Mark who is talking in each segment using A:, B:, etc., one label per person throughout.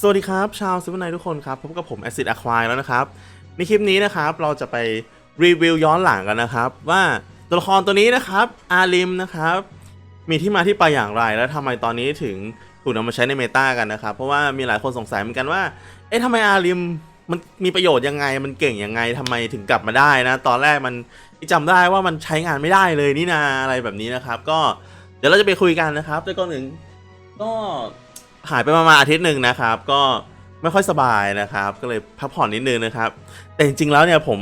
A: สวัสดีครับชาวซูเปอร์ไนทุกคนครับพบกับผม Acid Acquire แล้วนะครับ ในคลิปนี้นะครับเราจะไปรีวิวย้อนหลังกันนะครับ ว่าตัวละครตัวนี้นะครับอาริมนะครับ มีที่มาที่ไปอย่างไรและทำไมตอนนี้ถึงถูกนำมาใช้ในเมตากันนะครับ เพราะว่ามีหลายคนสงสัยเหมือนกันว่า เอ๊ะทำไมอาริมมันมีประโยชน์ยังไงมันเก่งยังไงทำไมถึงกลับมาได้นะ ตอนแรกมันจำได้ว่ามันใช้งานไม่ได้เลยนี่นาอะไรแบบนี้นะครับ ก็เดี๋ยวเราจะไปคุยกันนะครับแต่ก่อนหนึ่งก็ หายไปประมาณอาทิตย์หนึ่งนะครับ ก็ไม่ค่อยสบายนะครับ ก็เลยพักผ่อนนิดนึงนะครับ แต่จริงๆแล้วเนี่ยผม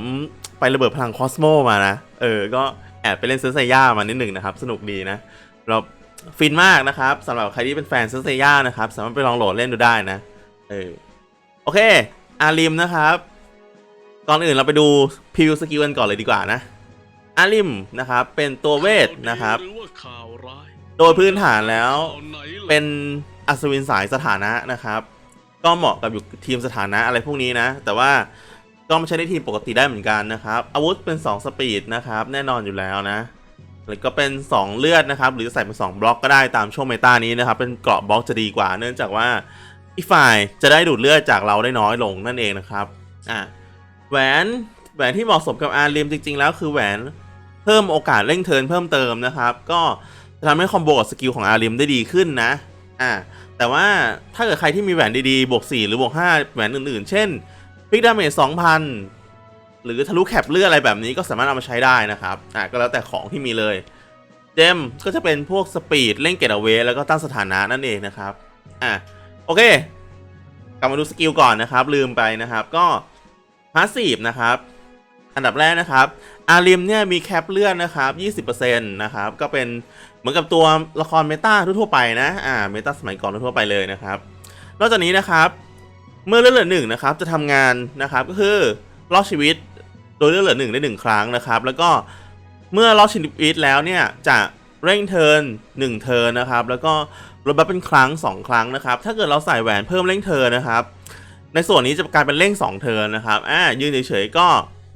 A: ไประเบิดพลังคอสโมมานะ เออ ก็แอบไปเล่นเซนเซย่ามานิดหนึ่งนะครับ สนุกดีนะ เราฟินมากนะครับสำหรับใครที่เป็นแฟนเซนเซย่านะครับ สามารถไปลองโหลดเล่นดูได้นะ เออ โอเค อาริมนะครับ ก่อนอื่นเราไปดูพรีวิวสกิลกันก่อนเลยดีกว่านะ อาริมนะครับ เป็นตัวเวทนะครับ โดยพื้นฐานแล้วเป็น อัศวินสายสถานะนะครับ ก็เหมาะกับอยู่ทีมสถานะอะไรพวกนี้นะ แต่ว่าก็ไม่ใช่ในทีมปกติได้เหมือนกันนะครับ อาวุธเป็น 2 สปีดนะครับ แน่นอนอยู่แล้วนะแล้วก็เป็น 2 เลือดนะครับ หรือใส่เป็น 2 บล็อกก็ได้ตามช่วงเมตานี้นะครับ เป็นเกราะบล็อกจะดีกว่า เนื่องจากว่าอีกฝ่ายจะได้ดูดเลือดจากเราได้น้อยลงนั่นเองนะครับอะแหวนแหวนที่เหมาะสมกับอาริมจริง ๆ แล้วคือแหวนเพิ่มโอกาสเร่งเทิร์นเพิ่มเติมนะครับ ก็จะทำให้คอมโบกับสกิลของอาริมได้ดีขึ้นนะ อ่าแต่ว่าถ้าเกิดใครที่มีแหวนดีๆบวก4หรือบวก5แหวนอื่นๆ เช่นพิกดาเมจ2,000 หรือทะลุแคปเลือดอะไรแบบนี้ก็สามารถเอามาใช้ได้นะครับอ่าก็แล้วแต่ของที่มีเลยเจมก็จะเป็นพวกสปีดเล่นเกตเอาเวแล้วก็ตั้งสถานะนั่นเองนะครับอ่าโอเคกลับมาดูสกิลก่อนนะครับ ลืมไปนะครับก็พาสซีฟนะครับ อันดับแรกนะครับอาริมเนี่ยมีแคปเลือดนะครับ 20%นะครับ ก็เป็น เหมือนกับตัวละครเมตาทั่วไปนะอ่าเมตาสมัยก่อนทั่วไปเลยนะครับ นอกจากนี้นะครับ เมื่อเลือดเหลือหนึ่งนะครับจะทำงานนะครับก็คือรอดชีวิตโดยเลือดเหลือหนึ่งได้หนึ่งครั้งนะครับ แล้วก็เมื่อรอดชีวิตแล้วเนี่ยจะเร่งเทิร์นหนึ่งเทิร์นนะครับ แล้วก็ลดบัฟเป็นครั้งสองครั้งนะครับ ถ้าเกิดเราใส่แหวนเพิ่มเร่งเทิร์นนะครับ ในส่วนนี้จะกลายเป็นเร่งสองเทิร์นนะครับอ่ายืนเฉยๆก็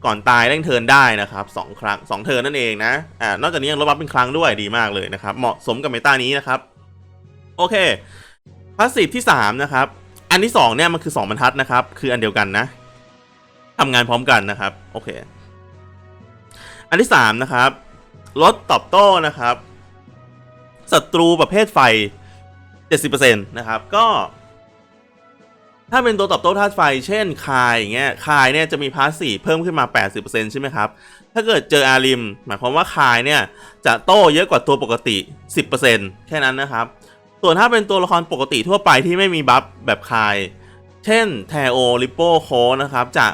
A: ก่อนตายเร่งเทินได้นะครับสองครั้งสองเทินนั่นเองนะอ่านอกจากนี้ยังลดบัฟเป็นครั้งด้วยดีมากเลยนะครับ เหมาะสมกับเมตานี้นะครับ โอเคพาสซีฟที่3นะครับอันที่2เนี่ยมันคือ 2บรรทัดนะครับ คืออันเดียวกันนะทำงานพร้อมกันนะครับ โอเค อันที่3นะครับลดตอบโต้นะครับศัตรูประเภทไฟ 70%นะครับ ก็ ถ้าเป็นตัวตอบโต้ธาตุไฟ เช่นคายอย่างเงี้ยคายเนี่ยจะมีพาสซีฟเพิ่มขึ้นมา 80%ใช่ไหมครับ ถ้าเกิดเจออาริม หมายความว่าคายเนี่ยจะโต้เยอะกว่าตัวปกติ 10%แค่นั้นนะครับ ส่วนถ้าเป็นตัวละครปกติทั่วไปที่ไม่มีบัฟแบบคาย เช่นแทโอริโปโคนะครับจะ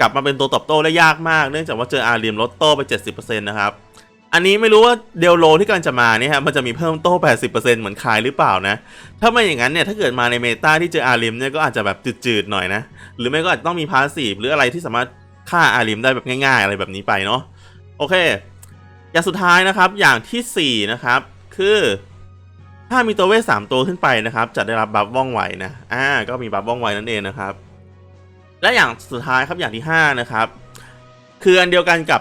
A: กลับมาเป็นตัวตอบโต้ได้ยากมาก เนื่องจากว่าเจออาริมลดโต้ไป 70%นะครับ อันนี้ไม่รู้ว่าเดลโลที่กำลังจะมาเนี่ยฮะมันจะมีเพิ่มโต้ 80%เหมือนคายหรือเปล่านะ ถ้าไม่อย่างนั้นเนี่ยถ้าเกิดมาในเมตาที่เจออาริมเนี่ยก็อาจจะแบบจืดๆหน่อยนะ หรือไม่ก็อาจจะต้องมีพาสซีฟหรืออะไรที่สามารถฆ่าอาริมได้แบบง่ายๆ อะไรแบบนี้ไปเนาะโอเค อย่างสุดท้ายนะครับอย่างทีสี่4นะครับคือถ้ามีตัวเวทสามตัวขึ้นไปนะครับ จะได้รับบัฟว่องไวนะอ่าก็มีบัฟว่องไวนั่นเองนะครับ และอย่างสุดท้ายครับอย่างที่5นะครับคืออันเดียวกันกับ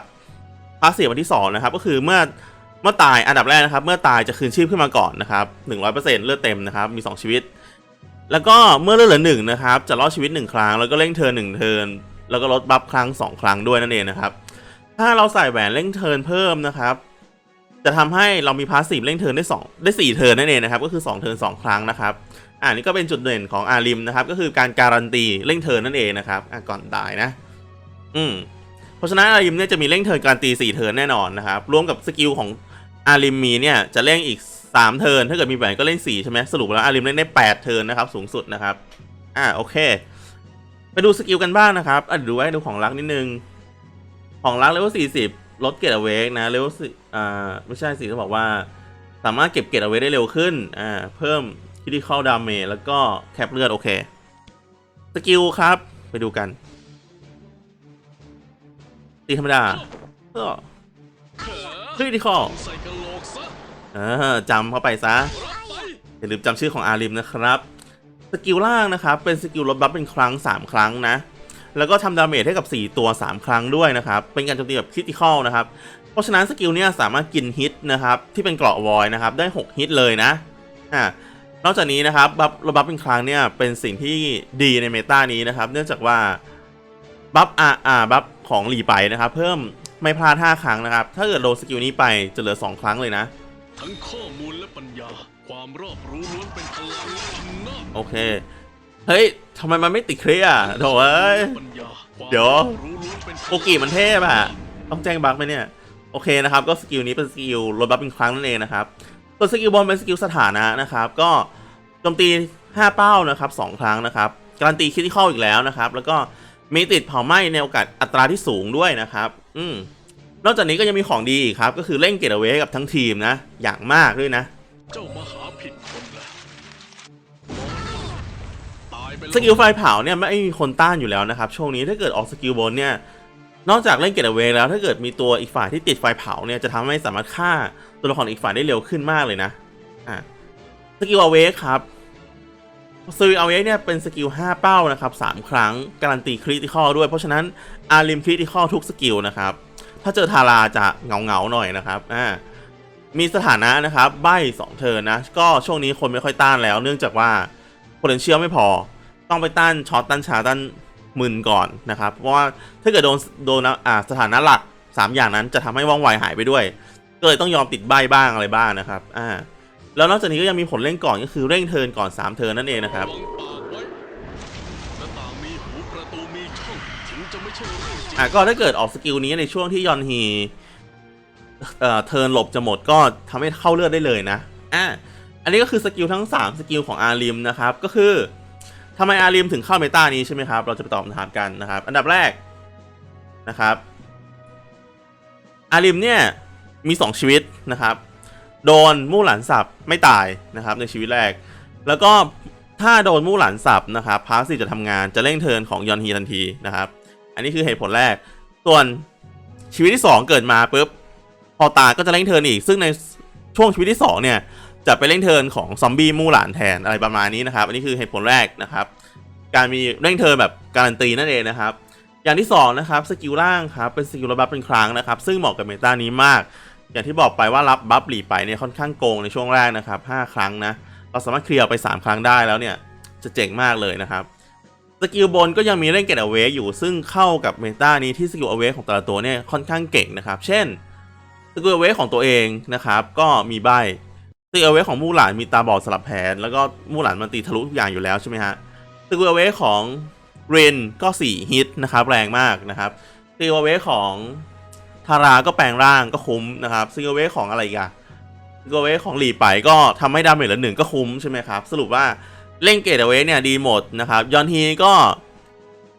A: พาสซีฟอันที่2นะครับก็คือเมื่อเมื่อตายอันดับแรกนะครับ เมื่อตายจะคืนชีพขึ้นมาก่อนนะครับ100%เลือดเต็มนะครับมี 2 ชีวิต แล้วก็เมื่อเลือดเหลือหนึ่งนะครับจะรอดชีวิต 1 ครั้ง แล้วก็เร่งเทิร์นหนึ่งเทิร์นแล้วก็ลดบัฟครั้ง 2 ครั้งด้วยนั่นเองนะครับถ้าเราใส่แหวนเร่งเทิร์นเพิ่มนะครับจะทำให้เรามีพาสซีฟเร่งเทิร์นได้ 2 ได้ 4 เทิร์นนั่นเองนะครับ ก็คือ 2 เทิร์น2 ครั้งนะครับอ่านี่ก็เป็นจุดเด่นของอาริมนะครับ ก็คือการการันตีเร่งเทิร์นนั่นเองนะครับอะก่อนตายนะ อืม เพราะฉะนั้นอาริมเนี่ยจะมีเร่งเทิร์นการตี4เทิร์นแน่นอนนะครับรวมกับสกิลของอาริมมีเนี่ยจะเร่งอีก 3 เทิร์นถ้าเกิดมีแหวนก็เล่น4ใช่ไหมสรุปแล้วอาริมเล่นได้ 8 เทิร์นนะครับสูงสุดนะครับอ่าโอเค ไปดูสกิลกันบ้างนะครับอะดูไว้ดูของรักนิดนึง ของรักเลเวล40 ลดเกตเอเวกนะเลเวลสี่อ่าไม่ใช่สิต้องบอกว่า สามารถเก็บเกตเอเวกได้เร็วขึ้นอ่าเพิ่มคิด i เข้าดาเมจแล้วก็แคปเลือดโอเคสกิลครับไปดูกัน ตีธรรมดาก็
B: เขอ
A: คริติคอล
B: ใส่กะโหลกซะ
A: เออจำเข้าไปซะ
B: รับไป
A: อย่าลืมจำชื่อของอาริมนะครับ สกิลล่างนะครับ เป็นสกิลลดบัฟเป็นครั้ง 3 ครั้งนะ แล้วก็ทำดาเมจให้กับ 4 ตัว 3 ครั้งด้วยนะครับ เป็นการโจมตีแบบคริติคอลนะครับ เพราะฉะนั้นสกิลเนี้ยสามารถกินฮิตนะครับ ที่เป็นเกราะวอยนะครับ ได้ 6 ฮิตเลยนะ อ่านอกจากนี้นะครับบัฟระบัฟเป็นครั้งเนี่ยเป็นสิ่งที่ดีในเมตานี้นะครับ เนื่องจากว่า บัฟอาอาบัฟของหลีไปนะครับ เพิ่มไม่พลาด5ครั้งนะครับ ถ้าเกิดโดนสกิลนี้ไปจะเหลือ2ครั้งเลยนะ
B: ทั้งข้อมูลและปัญญา ความรอบรู้ล้วนเป็นพลังและอำนาจ
A: โอเค เฮ้ยทำไมมันไม่ติดเคลียร์โถเอ้ย
B: ปัญญาความ
A: เดี๋ยว
B: รอบรู้ล้วนเป็นพลัง
A: โอกิมันเทพอะต้องแจ้งบั๊กไหมเนี่ย โอเคนะครับ ก็สกิลนี้เป็นสกิลลดบัฟเป็นครั้งนั่นเองนะครับส่วนสกิลบอลเป็นสกิลสถานะนะครับ ก็โจมตี 5 เป้านะครับ2ครั้งนะครับ การันตีคิดที่เข้าอีกแล้วนะครับ แล้วก็ มีติดเผาไหม้ในโอกาสอัตราที่สูงด้วยนะครับ อืมนอกจากนี้ก็ยังมีของดีอีกครับ ก็คือเร่งเกตเอาไว้ให้กับทั้งทีมนะ อย่างมากด้วยนะ
B: เจ้ามาหาผิดคนแล้วตายไปแว
A: สกิลไฟเผาเนี่ยไม่มีคนต้านอยู่แล้วนะครับ ช่วงนี้ถ้าเกิดออกสกิลบนเนี่ย นอกจากเล่นเกตเวแล้วถ้าเกิดมีตัวอีกฝ่ายที่ติดไฟเผาเนี่ยจะทำให้สามารถฆ่าตัวละครอีกฝ่ายได้เร็วขึ้นมากเลยนะอะสกิลอเวกครับ สกิลอเวกเนี่ยเป็นสกิล 5 เป้านะครับ 3 ครั้ง การันตีคริติคอลด้วย เพราะฉะนั้นอาริมคริติคอลทุกสกิลนะครับ ถ้าเจอทาราจะเงาเงาหน่อยนะครับอ่ามีสถานะนะครับ ใบสองเทิร์นะ ก็ช่วงนี้คนไม่ค่อยต้านแล้ว เนื่องจากว่า potential ไม่พอ ต้องไปต้านช็อตต้านชาต้านมึนก่อนนะครับ เพราะว่าถ้าเกิดโดนโดนอ่าสถานะหลัก 3 อย่างนั้นจะทำให้ว่องไวหายไปด้วย ก็เลยต้องยอมติดใบบ้างอะไรบ้างนะครับอ่า แล้วนอกจากนี้ก็ยังมีผลเร่งก่อนก็คือเร่งเทิร์นก่อน 3 เทิร์นนั่นเองนะครับ
B: วางปากไว้และต่างมีหูประตูมีช่องถึงจะไม่ใช่เรื่องจริง
A: อะก็ถ้าเกิดออกสกิลนี้ในช่วงที่ยอนฮีเอ่อเทิร์นหลบจะหมดก็ทำให้เข้าเลือดได้เลยนะอะอันนี้ก็คือสกิลทั้ง 3 สกิลของอาริมนะครับก็คือทำไมอาริมถึงเข้าเมตานี้ใช่ไหมครับเราจะไปตอบคำถามกันนะครับ อันดับแรกนะครับอาริมเนี่ยมี 2 ชีวิตนะครับ โดนมู่หลานสับไม่ตายนะครับในชีวิตแรก แล้วก็ถ้าโดนมู่หลานสับนะครับพาสซีจะทำงานจะเร่งเทินของยอนฮีทันทีนะครับ อันนี้คือเหตุผลแรก ส่วนชีวิตที่ 2 เกิดมาปุ๊บพอตาก็จะเร่งเทินอีก ซึ่งในช่วงชีวิตที่ 2 เนี่ย จะไปเร่งเทินของซอมบี้มู่หลานแทนอะไรประมาณนี้นะครับ อันนี้คือเหตุผลแรกนะครับ การมีเร่งเทินแบบการันตีนั่นเองนะครับ อย่างที่2นะครับสกิลล่างครับเป็นสกิลรับบัฟเป็นครั้งนะครับ ซึ่งเหมาะกับเมตานี้มาก อย่างที่บอกไปว่ารับบัฟหลีไปเนี่ยค่อนข้างโกงในช่วงแรกนะครับ 5 ครั้งนะ เราสามารถเคลียร์ไป 3 ครั้งได้แล้วเนี่ย จะเจ๋งมากเลยนะครับ สกิลบนก็ยังมีเล่นเกตเอาเวอยู่ซึ่งเข้ากับเมตานี้ที่สกิลเอาเวของแต่ละตัวเนี่ยค่อนข้างเก่งนะครับ เช่นสกิลเอาเวของตัวเองนะครับ ก็มีใบสกิลเอาเวของมู่หลานมีตาบอดสลับแผน แล้วก็มู่หลานมันตีทะลุทุกอย่างอยู่แล้วใช่ไหมฮะสกิลเอาเวของเรนก็ 4 ฮิตนะครับแรงมากนะครับสกิลเอาเวของ ทาราก็แปลงร่างก็คุ้มนะครับสกิลเอาเวของอะไรอีกอะสกิลเวของหลีไปก็ทำให้ดาเมจเหลือหนึ่งก็คุ้มใช่ไหมครับ สรุปว่าเล่นเกตเว้เนี่ยดีหมดนะครับยอนฮีก็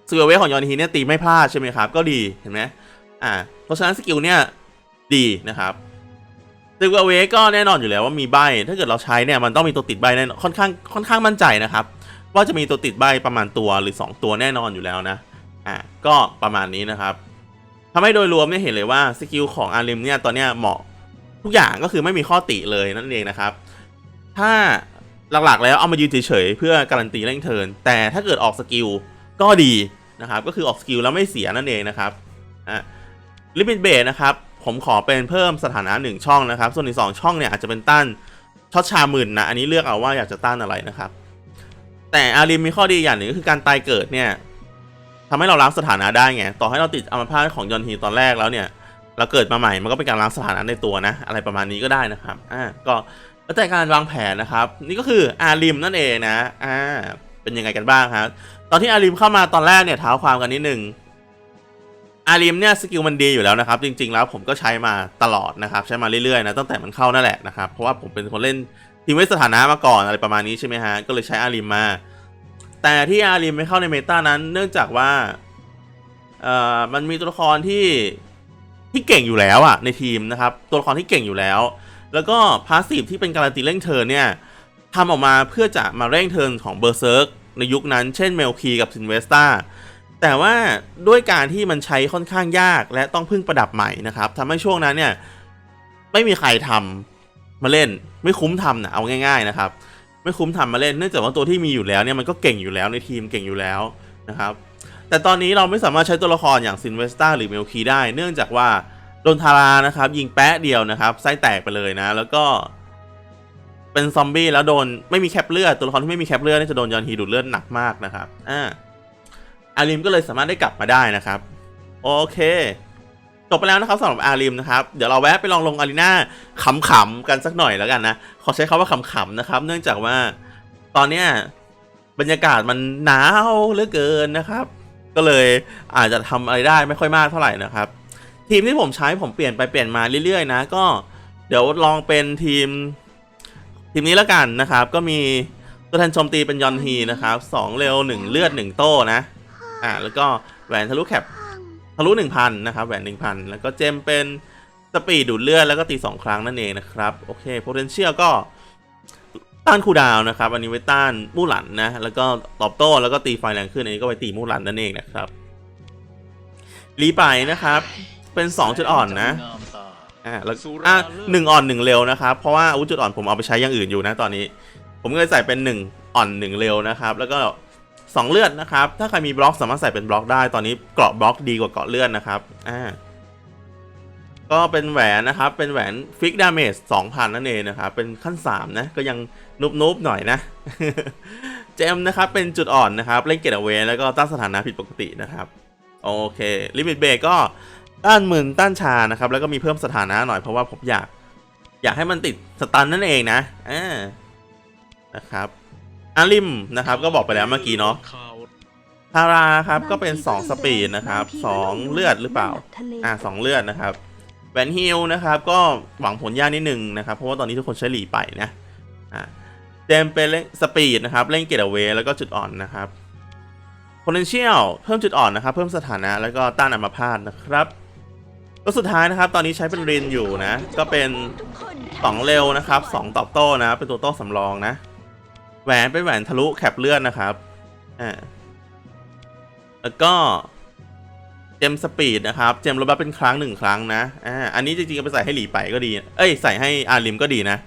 A: สกิลเวของยอนฮีเนี่ยตีไม่พลาดใช่ไหมครับ ก็ดีเห็นไหมอ่าเพราะฉะนั้นสกิลเนี่ยดีนะครับสกิลเวก็แน่นอนอยู่แล้วว่ามีใบ ถ้าเกิดเราใช้เนี่ยมันต้องมีตัวติดใบแน่นอนค่อนข้างค่อนข้างมั่นใจนะครับว่าจะมีตัวติดใบประมาณตัวหรือ 2 ตัวแน่นอนอยู่แล้วนะอ่าก็ประมาณนี้นะครับ ทำให้โดยรวมเนี่ยเห็นเลยว่าสกิลของอาริมเนี่ยตอนเนี้ยเหมาะทุกอย่างก็คือไม่มีข้อติเลยนั่นเองนะครับ ถ้าหลักๆแล้วเอามายืนเฉยๆเพื่อการันตีเร่งเทิร์นแต่ถ้าเกิดออกสกิลก็ดีนะครับ ก็คือออกสกิลแล้วไม่เสียนั่นเองนะครับอะลิมิตเบสนะครับผมขอเป็นเพิ่มสถานะ 1 ช่องนะครับ ส่วนอีก2ช่องเนี่ยอาจจะเป็นต้านช็อตชาหมื่นนะอันนี้เลือกเอาว่าอยากจะต้านอะไรนะครับ แต่อาริมมีข้อดีอย่างหนึ่งก็คือการตายเกิดเนี่ย ทำให้เราล้างสถานะได้ไง ต่อให้เราติดอัมพาตของยอนฮีตอนแรกแล้วเนี่ย เราเกิดมาใหม่มันก็เป็นการล้างสถานะในตัวนะ อะไรประมาณนี้ก็ได้นะครับ อ่า ก็แล้วแต่การวางแผนนะครับ นี่ก็คืออาริมนั่นเองนะ อ่า เป็นยังไงกันบ้างครับ ตอนที่อาริมเข้ามาตอนแรกเนี่ยเท้าความกันนิดนึงอาริมเนี่ยสกิลมันดีอยู่แล้วนะครับ จริง ๆ แล้วผมก็ใช้มาตลอดนะครับ ใช้มาเรื่อยๆนะตั้งแต่มันเข้านั่นแหละนะครับ เพราะว่าผมเป็นคนเล่นทีมเวทสถานะมาก่อนอะไรประมาณนี้ใช่ไหมฮะ ก็เลยใช้อาริมมา แต่ที่อาริมไม่เข้าในเมตานั้น เนื่องจากว่าเอ่อมันมีตัวละครที่ที่เก่งอยู่แล้วอะในทีมนะครับตัวละครที่เก่งอยู่แล้ว แล้วก็พาสซีฟที่เป็นการันตีเร่งเทิร์นเนี่ยทำออกมาเพื่อจะมาเร่งเทิร์นของเบอร์เซิร์กในยุคนั้นเช่นเมลคีกับซินเวสตาแต่ว่าด้วยการที่มันใช้ค่อนข้างยากและต้องพึ่งประดับใหม่นะครับทำให้ช่วงนั้นเนี่ยไม่มีใครทำมาเล่นไม่คุ้มทำนะเอาง่าย ๆนะครับ ไม่คุ้มทำมาเล่นเนื่องจากว่าตัวที่มีอยู่แล้วเนี่ยมันก็เก่งอยู่แล้วในทีมเก่งอยู่แล้วนะครับแต่ตอนนี้เราไม่สามารถใช้ตัวละครอย่างซินเวสตาหรือเมลคีได้ เนื่องจากว่าโดนทารานะครับ ยิงแป๊ะเดียวนะครับไส้แตกไปเลยนะ แล้วก็เป็นซอมบี้แล้วโดนไม่มีแคปเลือดตัวละครที่ไม่มีแคปเลือดนี่จะโดนยอนฮีดูดเลือดหนักมากนะครับอ่าอาริมก็เลยสามารถได้กลับมาได้นะครับ โอเค จบไปแล้วนะครับสำหรับอาริมนะครับเดี๋ยวเราแวะไปลองลงอารีนาขำๆกันสักหน่อยแล้วกันนะขอใช้คาว่าขำๆนะครับ เนื่องจากว่าตอนเนี้ยบรรยากาศมันหนาวเหลือเกินนะครับ ก็เลยอาจจะทำอะไรได้ไม่ค่อยมากเท่าไหร่นะครับ ทีมที่ผมใช้ผมเปลี่ยนไปเปลี่ยนมาเรื่อยๆนะ ก็เดี๋ยวลองเป็นทีมทีมนี้แล้วกันนะครับ ก็มีตัวแทนโจมตีเป็นยอนฮีนะครับสองเร็วหนึ่งเลือดหนึ่งโต้นะอ่าแล้วก็แหวนทะลุแคป ทะลุหนึ่งพันนะครับแหวนหนึ่งพันแล้วก็เจมเป็นสปีดดูดเลือดแล้วก็ตีสองครั้งนั่นเองนะครับโอเค potential ก็ต้านคูดาวนะครับ อันนี้ไว้ต้านมู่หลันนะ แล้วก็ตอบโต้แล้วก็ตีไฟแรงขึ้น อันนี้ก็ไว้ตีมู่หลันนั่นเองนะครับรีไปนะครับ เป็นสองจุดอ่อนนะอ่าแล้วอะหนึ่งอ่อนหนึ่งเร็วนะครับ เพราะว่าอาวุธจุดอ่อนผมเอาไปใช้อย่างอื่นอยู่นะตอนนี้ ผมก็เลยใส่เป็นหนึ่งอ่อนหนึ่งเร็วนะครับ แล้วก็ สองเลือดนะครับ ถ้าใครมีบล็อกสามารถใส่เป็นบล็อกได้ ตอนนี้เกราะบล็อกดีกว่าเกราะเลือดนะครับ อ่า ก็เป็นแหวนนะครับ เป็นแหวนฟิกดาเมจสองพันนั่นเองนะครับ เป็นขั้นสามนะ ก็ยังนุบๆหน่อยนะ เจมนะครับ เป็นจุดอ่อนนะครับ เล่นเกตเอาเวแล้วก็ตั้งสถานะผิดปกตินะครับ โอเค ลิมิตเบรกก็ต้านหมื่นต้านชานะครับ แล้วก็มีเพิ่มสถานะหน่อยเพราะว่าผมอยาก อยากให้มันติดสตันนั่นเองนะ อ่า นะครับ อาริมนะครับก็บอกไปแล้วเมื่อกี้เนาะ
B: ข่าว
A: ทาราครับก็เป็น 2 สปีดนะครับ2เลือดหรือเปล่า อ่าสองเลือดนะครับแหวนฮิลนะครับก็หวังผลยากนิดนึงนะครับ เพราะว่าตอนนี้ทุกคนใช้หลีไปนะอ่าเจมเป็นเล่นสปีดนะครับเล่นเกตเวแล้วก็จุดอ่อนนะครับ potential เพิ่มจุดอ่อนนะครับ เพิ่มสถานะแล้วก็ต้านอัมพาตนะครับก็สุดท้ายนะครับ ตอนนี้ใช้เป็นรินอยู่นะ ก็เป็น2เร็วนะครับ2ตอบโต้นะ เป็นตัวโต้สำรองนะ แหวนเป็นแหวนทะลุแคปเลือดนะครับอ่าแล้วก็เจมสปีดนะครับ เจมลดบัฟเป็นครั้งหนึ่งครั้งนะอ่าอันนี้จริงๆเอาไปใส่ให้หลีไปก็ดี เอ้ยใส่ให้อาริมก็ดีนะ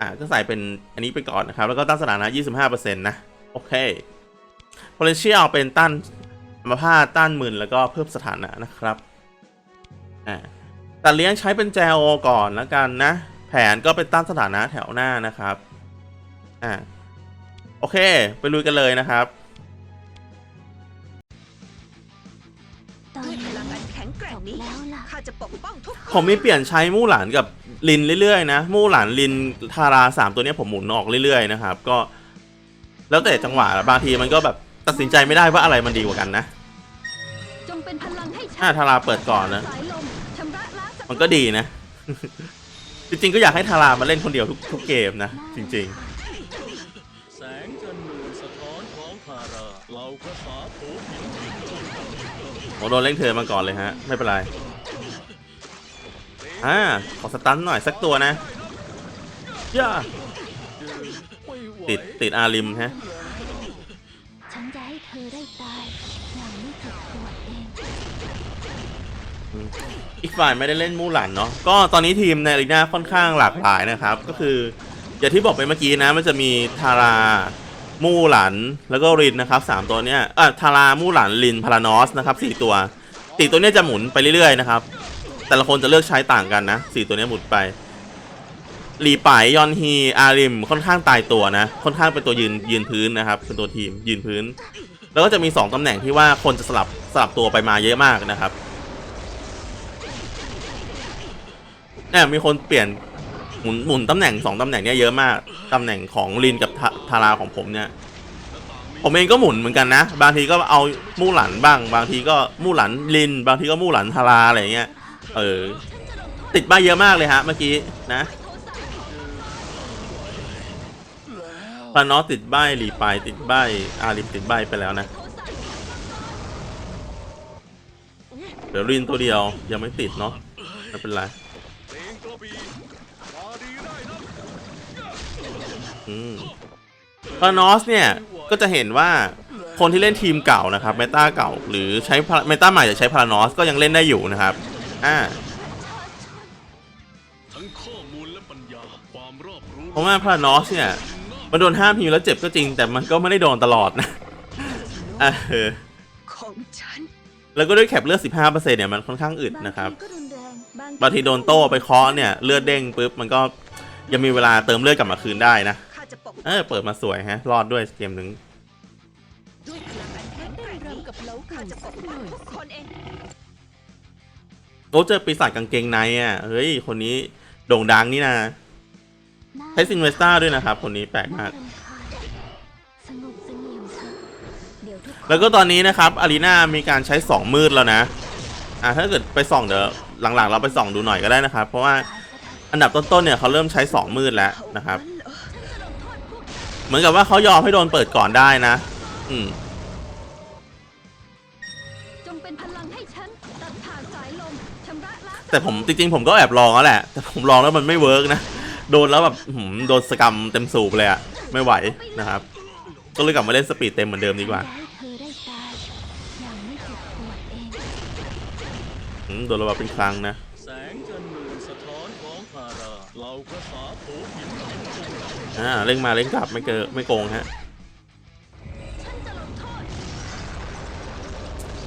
A: อ่าก็ใส่เป็นอันนี้ไปก่อนนะครับ แล้วก็ตั้งสถานะ 25%นะโอเค potential เป็นต้านอัมาพาตต้านหมื่นแล้วก็เพิ่มสถานะนะครับอ่าแต่เลี้ยงใช้เป็นแจโอก่อนแล้วกันนะ แผนก็เป็นต้านสถานะแถวหน้านะครับอ่า โอเค ไปลุยกันเลยนะครับ
C: ตอน
D: ด้วยพ
C: นี้
D: ลังอันแข็งแกร่งนี้
C: แล้วล่ะ
D: ข้าจะปกป้องทุกคน
A: ผมมีเปลี่ยนใช้มู่หลานกับลินเรื่อยๆนะ มู่หลานลินทาราสามตัวเนี้ยผมหมุนออกเรื่อยๆนะครับ ก็ แล้วแต่จังหวะบางทีมันก็แบบตัดสินใจไม่ได้ว่าอะไรมันดีกว่ากันนะ
C: จงเป็นพลังให้ฉั
A: ถ้าทาราเปิดก่อนนะ
C: สายลมชำระล้างศัตรู
A: มันก็ดีนะ จริงๆก็อยากให้ทารามาเล่นคนเดียวทุกทุกเกมนะจริง
B: แผ
A: มโดนเล่นเธอมาก่อนเลยฮะ ไม่เป็นไร อ่า ขอสตันหน่อยสักตัวนะย่า
B: ไม่ไหว
A: ติดติดอาริมฮะ
C: ฉันจะให้เธอได้ตายอย่างไม่เจ็บปวดเอง
A: อีกฝ่ายไม่ได้เล่นมู่หลันเนาะ ก็ตอนนี้ทีมในอารีนาค่อนข้างหลากหลายนะครับ ก็คือ อย่างที่บอกไปเมื่อกี้นะ มันจะมีทารา มู่หลันแล้วก็รินนะครับสามตัวเนี้ยเออทารามู่หลันรินพารานอสนะครับสี่ตัวสี่ตัวเนี้ยจะหมุนไปเรื่อยๆนะครับ แต่ละคนจะเลือกใช้ต่างกันนะสี่ตัวเนี้ยหมุนไปหลีป่ายยอนฮีอาริมค่อนข้างตายตัวนะ ค่อนข้างเป็นตัวยืนยืนพื้นนะครับ เป็นตัวทีมยืนพื้น แล้วก็จะมีสองตำแหน่งที่ว่าคนจะสลับสลับตัวไปมาเยอะมากนะครับเนี่ยมีคนเปลี่ยน หมุนหมุนตำแหน่งสองตำแหน่งเนี่ยเยอะมากตำแหน่งของลินกับทาทาราของผมเนี่ย ผมเองก็หมุนเหมือนกันนะ บางทีก็เอามู่หลันบ้าง บางทีก็มู่หลันลิน บางทีก็มู่หลันทาราอะไรเงี้ยเออติดใบเยอะมากเลยฮะเมื่อกี้นะพานอสติดใบหลีไปติดใบอาริมติดใบไปแล้วนะเดี๋ยวลินตัวเดียวยังไม่ติดเนาะไม่เป็นไร
B: เพลงกระบี่มาดีได้นะ
A: อืมพานอสเนี่ย ก็จะเห็นว่าคนที่เล่นทีมเก่านะครับเมตาเก่า หรือใช้เมตาใหม่จะใช้พารานอสก็ยังเล่นได้อยู่นะครับอ่าเพราะว่าพารานอสเนี่ยมันโดนห้ามฮิวแล้วเจ็บก็จริง แต่มันก็ไม่ได้โดนตลอดนะเออ
D: ของฉัน
A: แล้วก็ด้วยแคปเลือด 15%เนี่ยมันค่อนข้างอึดนะครับ
C: บางที
A: โดนโต้ไปเคาะเนี่ยเลือดเด้งปุ๊บมันก็ยังมีเวลาเติมเลือดกลับมาคืนได้นะ เออเปิดมาสวยฮะ รอดด้วยเกมหนึ่ง
D: ด้วยพลังอันแข็งแกร่งนี้ข้าจะปกป้องทุกคนเอง
A: โอ้เจอปีศาจกางเกงในอะ เฮ้ย คนนี้โด่งดังนี่นะ
C: น่า
A: ใช้ซินเวสตาด้วยนะครับ คนนี้แปลกมาก
C: น่รำคาญสงบเสงี่ยมเถอะเดี๋ยวทุกคน
A: แล้วก็ตอนนี้นะครับ อารีนามีการใช้2มืดแล้วนะ อ่าถ้าเกิดไปส่องเดี๋ยวหลังๆ เราไปส่องดูหน่อยก็ได้นะครับ เพราะว่าอันดับต้นๆเนี่ยเขาเริ่มใช้2มืดแล้วนะครับ เหมือนกับว่าเขายอมให้โดนเปิดก่อนได้นะ อืม
C: จงเป็นพลังให้ฉันตัดผ่านสายลมชำระล้าง
A: แต่ผมจริงๆผมก็แอบลองแล้วแหละ แต่ผมลองแล้วมันไม่เวิร์กนะ โดนแล้วแบบหืมโดนสกรรมเต็มสูบเลยอะไม่ไหวนะครับ ก็เลยกลับมาเล่นสปีดเต็มเหมือนเดิมดีกว่า
C: อย่าให้เธอได้ตายอย่างไม่เจ็บปวดเอง
A: อืมโดนระเบิดเป็นครั้งนะ
B: แสงจันทร์นูนสะท้อนของพาราเหล่ากระสาโผหินเป็นจงดำ
A: อ่าเล่งมาเล่งกลับไม่เกินไม่โกงฮะ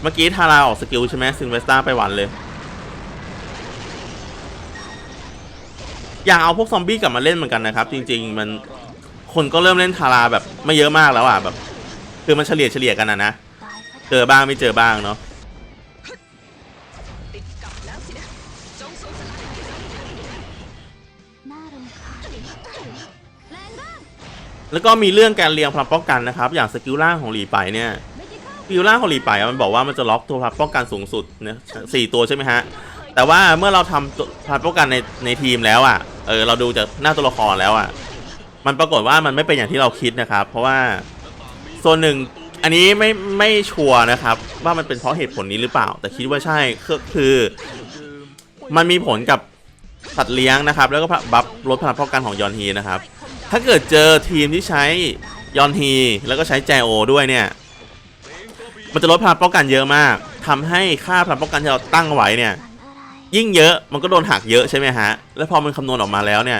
A: เมื่อกี้ทาราออกสกิลใช่ไหมซินเวสตาไปหวันเลย อยากเอาพวกซอมบี้กลับมาเล่นเหมือนกันนะครับ จริง ๆ มันคนก็เริ่มเล่นทาราแบบไม่เยอะมากแล้วอะแบบ คือมันเฉลี่ยเฉลี่ยกันนะนะเจอบ้างไม่เจอบ้างเนาะ
D: แล้วสินะจงสูญสลาย
C: น่ารำคาญแรงร่าง
A: แล้วก็มีเรื่องการเรียงพลังป้องกันนะครับ อย่างสกิลล่างของหลีไปเนี่ย
C: ไม่ใช่เข้า
A: สกิลล่างของหลีไปอะมันบอกว่ามันจะล็อกตัวพลังป้องกันสูงสุดเนี่ยสี่ตัวใช่ไหมฮะแต่ว่าเมื่อเราทำตัวพลังป้องกันในในทีมแล้วอะเออเราดูจากหน้าตัวละครแล้วอะมันปรากฏว่ามันไม่เป็นอย่างที่เราคิดนะครับ เพราะว่าส่วนหนึ่งอันนี้ไม่ไม่ชัวร์นะครับ ว่ามันเป็นเพราะเหตุผลนี้หรือเปล่า แต่คิดว่าใช่ก็คือ มันมีผลกับสัตว์เลี้ยงนะครับ แล้วก็บัฟลดพลังป้องกันของยอนฮีนะครับ ถ้าเกิดเจอทีมที่ใช้ยอนฮีแล้วก็ใช้แจโอด้วยเนี่ย มันจะลดพลังป้องกันเยอะมากทำให้ค่าพลังป้องกันที่เราตั้งไว้เนี่ย ยิ่งเยอะมันก็โดนหักเยอะใช่ไหมฮะ แล้วพอมันคำนวณออกมาแล้วเนี่ย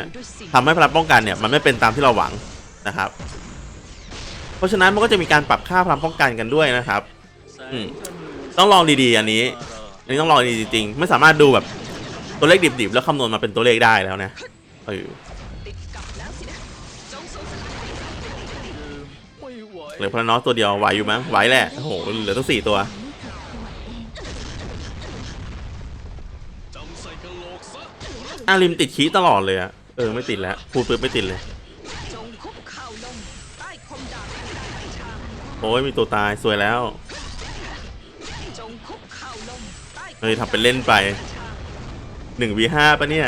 A: ทำให้พลังป้องกันเนี่ยมันไม่เป็นตามที่เราหวังนะครับ เพราะฉะนั้นมันก็จะมีการปรับค่าพลังป้องกันกันด้วยนะครับอืต้องลองดีๆอันนี้ อันนี้ต้องลองดีจริงๆไม่สามารถดูแบบตัวเลขดิบๆ แล้วคำนวณมาเป็นตัวเลขได้แล้วนะเออ เหลือพลังน้อยตัวเดียวไหวอยู่มั้งไหวแหละโอ้โหเหลือตั้งสี่ตัว
C: อา
A: ริมติดคีย์ตลอดเลยอะเออไม่ติดแล้วพูดปุ๊บไม่ติดเลยโอ้ยมีตัวตายสวยแล้ว
D: เฮ้
A: ยทำเป็นเล่นไปหนึ่งวีห้าปะเนี่ย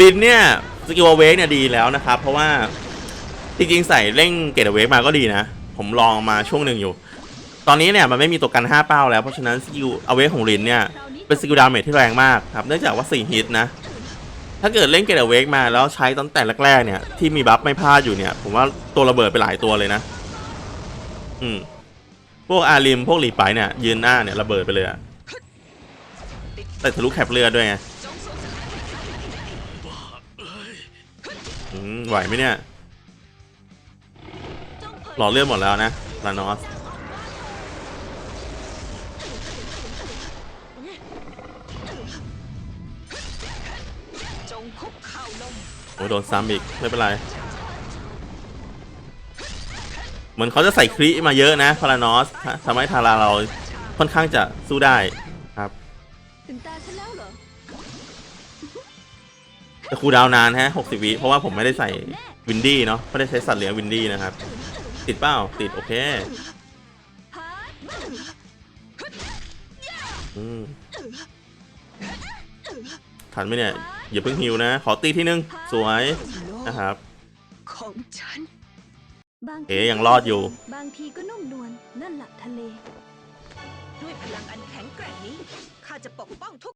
A: รินเนี่ยสกิลเวกเนี่ยดีแล้วนะครับ เพราะว่า จริงๆใส่เร่งเกตเวกมาก็ดีนะ ผมลองมาช่วงหนึ่งอยู่ ตอนนี้เนี่ยมันไม่มีตัวกัน 5 เป้าแล้ว เพราะฉะนั้นสกิลเวกของรินเนี่ย เป็นสกิลดาเมจที่แรงมากครับเนื่องจากว่า 4 ฮิตนะ ถ้าเกิดเล่นเกตเวกมาแล้วใช้ตั้งแต่แรกๆเนี่ยที่มีบัฟไม่พลาดอยู่เนี่ย ผมว่าตัวระเบิดไปหลายตัวเลยนะ อืมพวกอาริมพวกหลีไปเนี่ยยืนหน้าเนี่ยระเบิดไปเลยอะแต่ทะลุแคปเลือด้วยไงอืมไหวไหมเนี่ย หล่อเลือดหมดแล้วนะลานอสโอ้โดนซ้ำอีก ไม่เป็นไร เหมือนเขาจะใส่คริมาเยอะนะพารานอสทำให้ทาราเราค่อนข้างจะสู้ได้ครับ
C: แต่
A: คูดาวนานฮะ60วิเพราะว่าผมไม่ได้ใส่วินดี้เนาะไม่ได้ใช้สัตว์เลี้ยงวินดี้นะครับ ติดเป้าติดโอเค
C: พาร์ท
A: อืมทันไหมเนี่ย อย่าเพิ่งฮิวนะ ขอตีที่นึง สวย
D: โลก
A: นะครับ
D: ของฉัน
C: บางที
A: เอ๊ะยังรอดอยู่
C: บางทีก็นุ่มนวลนั่นแหละทะเล
D: ด้วยพลังอันแข็งแกร่งนี้ข้าจะปกป้องทุก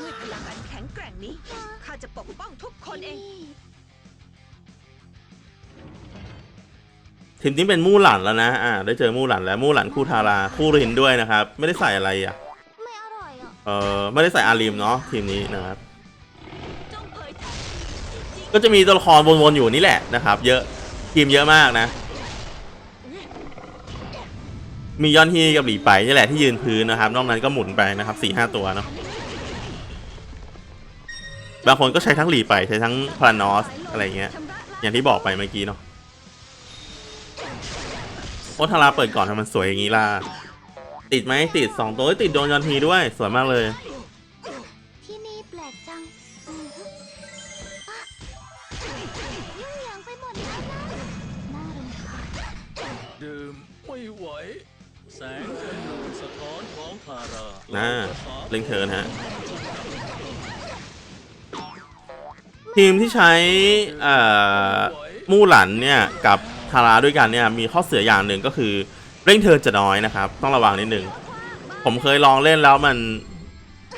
D: ด้วยพลังอันแข็งแกร่งนี้ข้าจะปกป้องทุกคนเอง
A: ทีมนี้เป็นมู่หลันแล้วนะ อ่า ได้เจอมู่หลันแล้วมู่หลันคู่ทาราคู่รินด้วยนะครับ ไม่ได้ใส่อะไรอะ
C: ไม่อร่อยอะ
A: เออไม่ได้ใส่อาริมเนาะทีมนี้นะครับ
C: จงเผยแผ่
A: ก็จะมีตัวละครวนๆอยู่นี่แหละนะครับ เยอะทีมเยอะมากนะ มียอนฮีกับหลีไปนี่แหละที่ยืนพื้นนะครับ นอกนั้นก็หมุนไปนะครับสี่ห้าตัวเนาะ
C: ไม่
A: บางคนก็ใช้ทั้งหลีไปใช้ทั้งพารานอสอะไรเงี้ย อย่างที่บอกไปเมื่อกี้เนาะ โอทาราเปิดก่อนทำมันสวยอย่างนี้ล่ะ ติดไหมติดสองตัวเอ้ยติดโดนยอนทีด้วย สวยมากเลย
C: ที่นี่แปลกจังอือฮึอะยุ่งเหยิงไปหมดแล้วนะน่ารำคาญ
B: ดื่มไม่ไหว แสงเป็นนูนสะท้อนของทารา
A: น่าเล่งเทิร์นฮะ ทีมที่ใช้เอ่อ มู่หลันเนี่ยกับ ทาราด้วยกันเนี่ยมีข้อเสียอย่างหนึ่งก็คือเร่งเทิร์นจะน้อยนะครับ ต้องระวังนิดนึงผมเคยลองเล่นแล้วมัน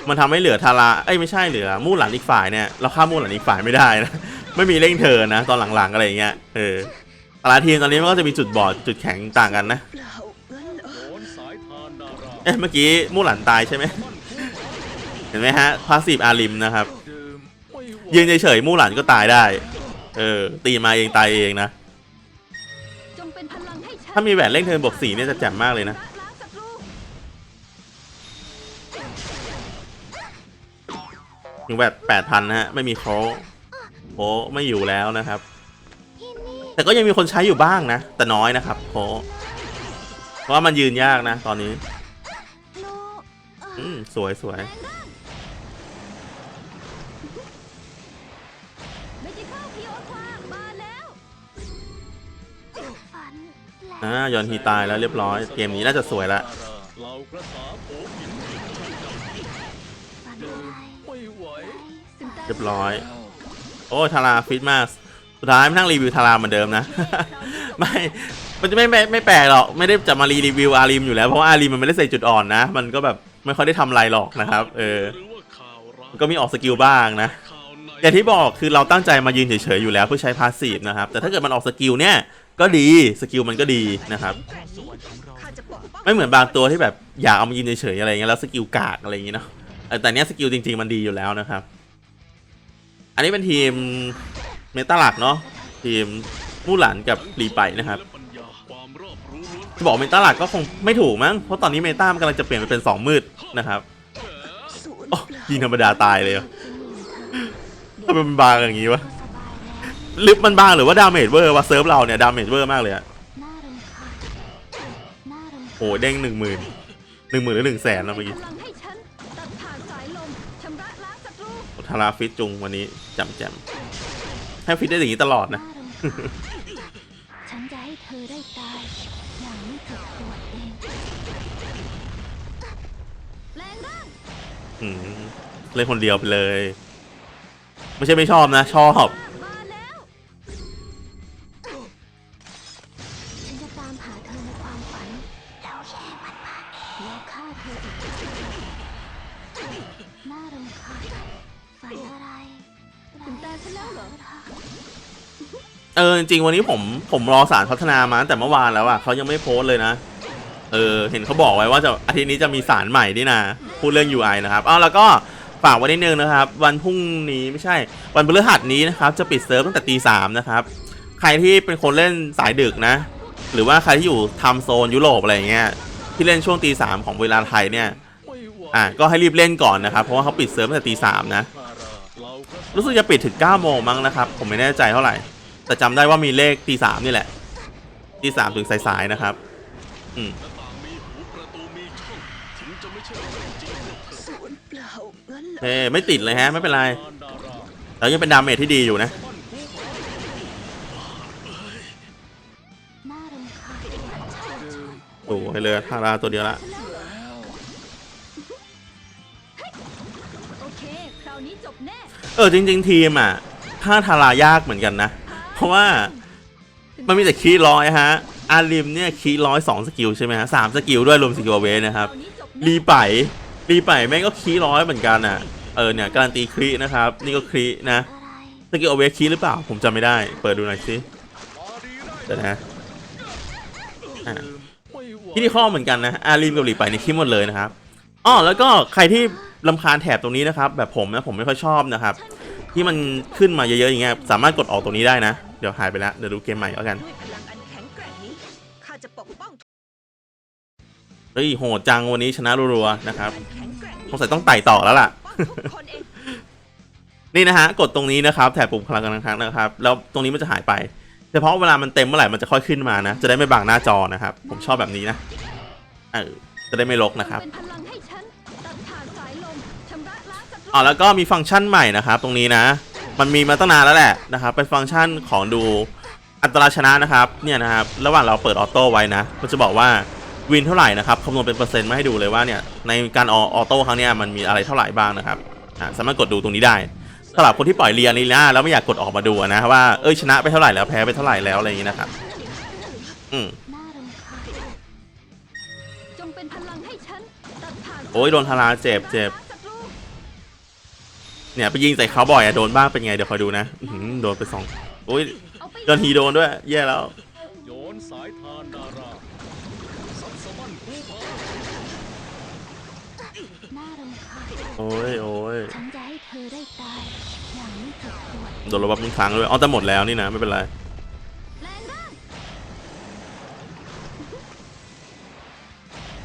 A: มันทำให้เหลือทาราเอ้ยไม่ใช่เหลือมู่หลันอีกฝ่ายเนี่ยเราฆ่ามู่หลันอีกฝ่ายไม่ได้นะไม่มีเร่งเทิร์นนะ ตอนหลังๆอะไรอย่างเงี้ยเออแต่ละทีมตอนนี้มันก็จะมีจุดบอดจุดแข็งต่างกันนะ
D: เอ๊ะ
A: เมื่อกี้มู่หลันตายใช่ไหมเห็นไหมฮะพาสซีฟอาริมนะครับยืนเฉยๆมู่หลันก็ตายได้ เออตีมาเองตายเองนะ ถ้ามีแหวนเร่งเทิร์นบวกสี่เนี่ยจะแจ่มมากเลยนะ
C: ล้างศัตรู
A: ถึงแบบแปดพันนะฮะ ไม่มีโค้กโค้กไม่อยู่แล้วนะครับ แต่ก็ยังมีคนใช้อยู่บ้างนะ แต่น้อยนะครับโคเพราะมันยืนยากนะ ตอนนี้
C: อื
A: ม สวยสวย
C: อ่า
A: ยอนฮีตายแล้วเรียบร้อย เกมนี้น่าจะสวยละ
B: ทาราเหล่ากระสาโผหินไม่ไหว
A: เรียบร้อย โอ้ทาราฟิตมากสุดท้ายมานั่งรีวิวทาราเหมือนเดิมนะ ไม่มันจะไม่ไม่ไม่แปลกหรอก ไม่ได้จะมารีวิวอาริมอยู่แล้ว เพราะอาริมมันไม่ได้ใส่จุดอ่อนนะ มันก็แบบไม่ค่อยได้ทำอะไรหรอกนะครับ เออ ก็มีออกสกิลบ้างนะ อย่างที่บอกคือเราตั้งใจมายืนเฉยๆอยู่แล้วเพื่อใช้พาสซีฟนะครับ แต่ถ้าเกิดมันออกสกิลเนี่ย ก็ดีสกิลมันก็ดีนะครับ
D: ข้าจะปกป้อง
A: ไม่เหมือนบางตัวที่แบบอยากเอามายืนเฉยๆอะไรเงี้ยแล้วสกิลกากอะไรอย่างเงี้ยเนาะเออแต่เนี้ยสกิลจริง ๆ มันดีอยู่แล้วนะครับ อันนี้เป็นทีมเมตาหลักเนาะทีมมู่หลันกับรีไปนะครับ
B: และปัญญาความรอบรู้ล้วน
A: จะบอกเมตาหลักก็คงไม่ถูกมั้งเพราะตอนนี้เมตามันกำลังจะเปลี่ยนไปเป็นสองมืดนะครับ
D: ศูนย์
A: โอ้ยิงธรรมดาตายเลยเหรอทำไมมันบางอย่างงี้วะ
C: ก็สบายแล้ว
A: ลิฟมันบางหรือว่าดาเมจเวอร์วะเซิร์ฟเราเนี่ยดาเมจเวอร์มากเลยอะ
C: น่ารำคาญน่ารำคาญ
A: โอ้เด้งหนึ่งหมื่นหนึ่งหมื่นหรือหนึ่งแสนแล้วเมื่อกี้
C: พลังให้ฉันตัดผ่านสายลมชำระล้างศัตรู
A: ทาราฟิตจุงวันนี้จำแจมให้ฟิตได้อย่างนี้ตลอดนะ
C: น่ารำคาญฉันจะให้เธอได้ตายอย่างไม่เจ็บปวดเองแรงร่าง
A: อืมเล่นคนเดียวไปเลย ไม่ใช่ไม่ชอบนะ ชอบ
C: จริง
A: ๆวันนี้ผมผมรอสารพัฒนามาตั้งแต่เมื่อวานแล้วอะเขายังไม่โพสเลยนะ เออ เห็นเขาบอกไว้ว่าจะอาทิตย์นี้จะมีสารใหม่นี่นะพูดเรื่อง UI นะครับอ้าวแล้วก็ฝากไว้นิดนึงนะครับ วันพรุ่งนี้ไม่ใช่ วันพฤหัสนี้นะครับ จะปิดเซิร์ฟตั้งแต่ตีสามนะครับ ใครที่เป็นคนเล่นสายดึกนะ หรือว่าใครที่อยู่ทม์โซนยุโรปอะไรเงี้ยที่เล่นช่วงตีสามของเวลาไทยเนี่ยอะก็ให้รีบเล่นก่อนนะครับ เพราะว่าเขาปิดเซิร์ฟตั้งแต่ตีสามนะ
B: รู้สึ
A: กจะปิดถึง9โมงมั้งนะครับ ผมไม่แน่ใจเท่าไหร่ แต่จำได้ว่ามีเลขตีสามนี่แหละตีสามถึงสายๆนะครับ อืม
B: และต่างมีหูประตูมีช่องถึงจะไม่ใช่เรื่องจริงก็เถอะ
D: ศูนย์เปล่างั้นเหรอ
A: เฮ้ไม่ติดเลยฮะ ไม่เป็นไร
B: ทานดารา
A: แล้วยังเป็นดาเมจที่ดีอยู่นะ
B: มั่นคู่หมาย
C: น่ารำคาญ
B: ดื่ม
A: โอ้โหให้เลยทาราตัวเดียวละ
C: โอเคคราวนี้จบแน่
A: เออจริง ๆ ทีมอะ ถ้าทารายากเหมือนกันนะ เพราะว่ามันมีแต่คีร้อยฮะ อาริมเนี่ยคีร้อยสองสกิลใช่ไหมฮะสามสกิลด้วยรวมสกิลเวทนะครับ
C: รี
A: ไปรีไปแม่งก็คีร้อยเหมือนกันอะ เออเนี่ยการันตีครีนะครับ นี่ก็ครีนะสกิลเวคีหรือเปล่า ผมจำไม่ได้ เปิดดูหน่อยสิเดี๋ยวนะที่นี่ข้อเหมือนกันนะ อาริมกับหลีไปในคลิปหมดเลยนะครับอ๋อแล้วก็ใครที่ลำคาญแถบตรงนี้นะครับ แบบผมนะผมไม่ค่อยชอบนะครับ ที่มันขึ้นมาเยอะๆอย่างเงี้ยสามารถกดออกตรงนี้ได้นะ เดี๋ยวหายไปแล้ว เดี๋ยวดูเกมใหม่แล้วกัน
D: ด้วยพลังอันแข็งแกร่งนี้ข้าจะปกป้อง
A: เฮ้ยโหดจังวันนี้ชนะรัวๆนะครับ
D: อันแข็งแกร่งนี้
A: สงสัยต้องไต่ต่อแล้วล่ะ
D: ปกป้องทุกคนเอง
A: นี่นะฮะกดตรงนี้นะครับแถบปุ่มพลังกันครั้งนะครับแล้วตรงนี้มันจะหายไปเฉพาะเวลามันเต็มเมื่อไหร่มันจะค่อยขึ้นมานะ จะได้ไม่บังหน้าจอนะครับ ผมชอบแบบนี้นะเออจะได้ไม่รกนะครับ
D: เป็นพลังให้ฉันตัดขาดสายลมชำระล้างศัตรู
A: อ๋อแล้วก็มีฟังก์ชันใหม่นะครับ ตรงนี้นะ มันมีมาตั้งนานแล้วแหละนะครับ เป็นฟังก์ชันของดูอัตราชนะนะครับ เนี่ยนะครับ ระหว่างเราเปิดออโต้ไว้นะ มันจะบอกว่าวินเท่าไหร่นะครับ คำนวณเป็นเปอร์เซ็นต์มาให้ดูเลยว่าเนี่ย ในการออโต้ครั้งเนี้ยมันมีอะไรเท่าไหร่บ้างนะครับอ่าสามารถกดดูตรงนี้ได้สำหรับคนที่ปล่อยเรียนนี่นะแล้วไม่อยากกดออกมาดูนะว่า เอ้ยชนะไปเท่าไหร่แล้วแพ้ไปเท่าไหร่แล้วอะไรอย่างนี้นะครับ อืม
C: น่ารำคาญ
D: จงเป็นพลังให้ฉันตัดขาด
A: โอ้ยโดนทาราเจ็บเจ็บ
D: ศัตรู
A: เนี่ยไปยิงใส่เขาบ่อยอะโดนบ้างเป็นไงเดี๋ยวคอยดูนะอื้อหือโดนไปสองโอ้ย
D: เอาไป
A: โดนฮีโดนด้วยแย่แล้ว
B: โยนสายทานดาราซับสมันภูผา
C: น่ารำคาญ
A: โอ้ยโอ้ย
C: ฉันจะให้เธอได้ตายอย่างไม่เจ็บปวด
A: โดนระบับมึงครั้งด้วยอ๋อแต่หมดแล้วนี่นะไม่เป็นไร
D: แรงร่าง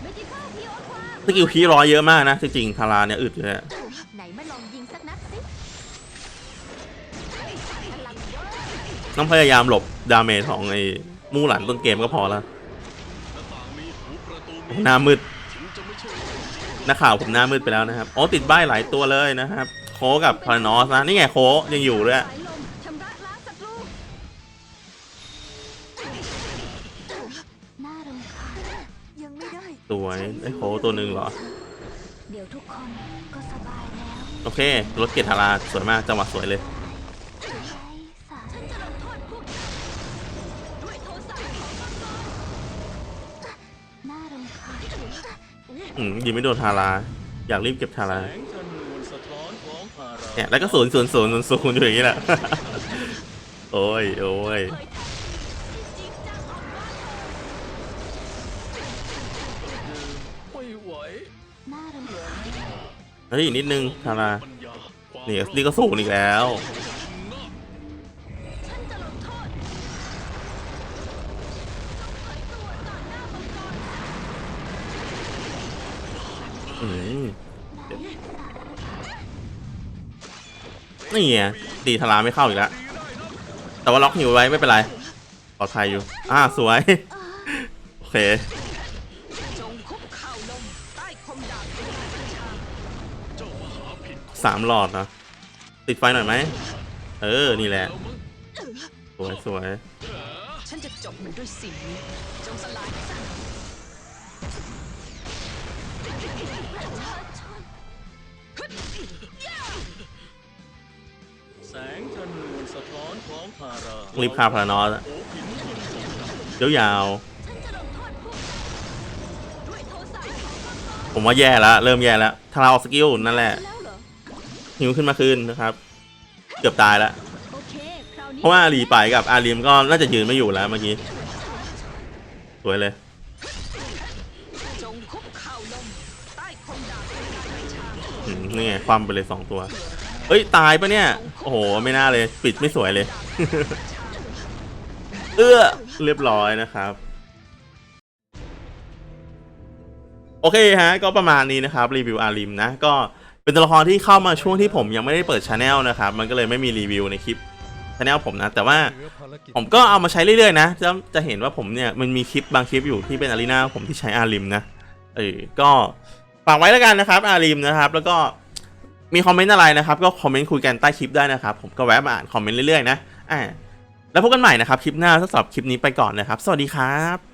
D: เมจิคอลพีโอควา
A: สกิลคีย์ร้อยเยอะมากนะจริงๆทาราเนี่ยอึดเลยอะ ต้องพยายามหลบดาเมจของไอ้มูหลันต้นเกมก็พอแล้ว
B: หน้าต่างมีหูประตูมี
A: หน้ามืด
B: ถึงจะไม่ใช่เรื่องจริง
A: นักข่าวผมหน้ามืดไปแล้วนะครับ อ๋อติดใบหลายตัวเลยนะครับ โคกับพารานอสนะ นี่ไงโคยังอยู่ด้วย
D: สายลมชำระล้างศัตรู
C: น่ารำคาญยังไม่ได้
A: สวยไอ้โคตัวหนึ่งเหรอ
C: เดี๋ยวทุกคนก็สบายแล้ว
A: โอเค รถเกียรติทาราสวยมาก จังหวะสวยเลย
D: อืม
A: ยิงไม่โดนทารา อยากรีบเก็บทารา
B: แสงจันทร์นวลสะท้อนท้องพารา
A: เนี่ยแล้วก็ศูนย์ศูนย์ศูนย์ศูนย์ศูนย์อยู่อย่างนี้แหละ โอ้ยโอ้ย
D: เผยแพร่ที่จริงจังออกมา
B: ไม่ไหว
C: น่ารำคาญ
A: เฮ้ยนิดนึงทารา
B: ปัญญาความ
A: นี่นี่ก็สูงอีกแล้ว
D: นี่
A: ไงตีทาราไม่เข้าอีกแล้ว แต่ว่าล็อกหิวไว้ไม่เป็นไรปลอดภัยอยู่ อ่าสวย โอเคสามหลอดนะติดไฟหน่อยไหม เออ นี่แหละ สวยสวย
D: ฉันจะจบมันด้วยสิ่งนี้จงสลาย
B: รี
A: บฆ่าพารานอสอะ
B: โอ้ผินยินดี
A: เดี๋ยวยาวผมว่าแย่แล้วเริ่มแย่แล้วทาราออกสกิลนั่นแหละ
D: หิ
A: วขึ้นมาคืนนะครับ เกือบตายแล้ว
D: เพ
A: ราะว่าหลีไปกับอาริมก็น่าจะยืนไม่อยู่แล้วเมื่อกี้สวยเลยนี่ไงความไปเลยสองตัว เอ้ยตายปะเนี่ย โอ้โหไม่น่าเลย ปิดไม่สวยเลย เอื้อเรียบร้อยนะครับ โอเคฮะ ก็ประมาณนี้นะครับ รีวิวอาริมนะ ก็เป็นตัวละครที่เข้ามาช่วงที่ผมยังไม่ได้เปิดช anel นะครับ มันก็เลยไม่มีรีวิวในคลิปช anel ผมนะ แต่ว่าผมก็เอามาใช้เรื่อยๆนะ จะจะเห็นว่าผมเนี่ยมันมีคลิปบางคลิปอยู่ที่เป็นอารีนาผมที่ใช้อาริมนะเออก็ฝากไว้แล้วกันนะครับ อาริมนะครับ แล้วก็ มีคอมเมนต์อะไรนะครับ ก็คอมเมนต์คุยกันใต้คลิปได้นะครับ ผมก็แวะมาอ่านคอมเมนต์เรื่อยๆนะอ่าแล้วพบกันใหม่นะครับคลิปหน้าสำหรับคลิปนี้ไปก่อนนะครับ สวัสดีครับ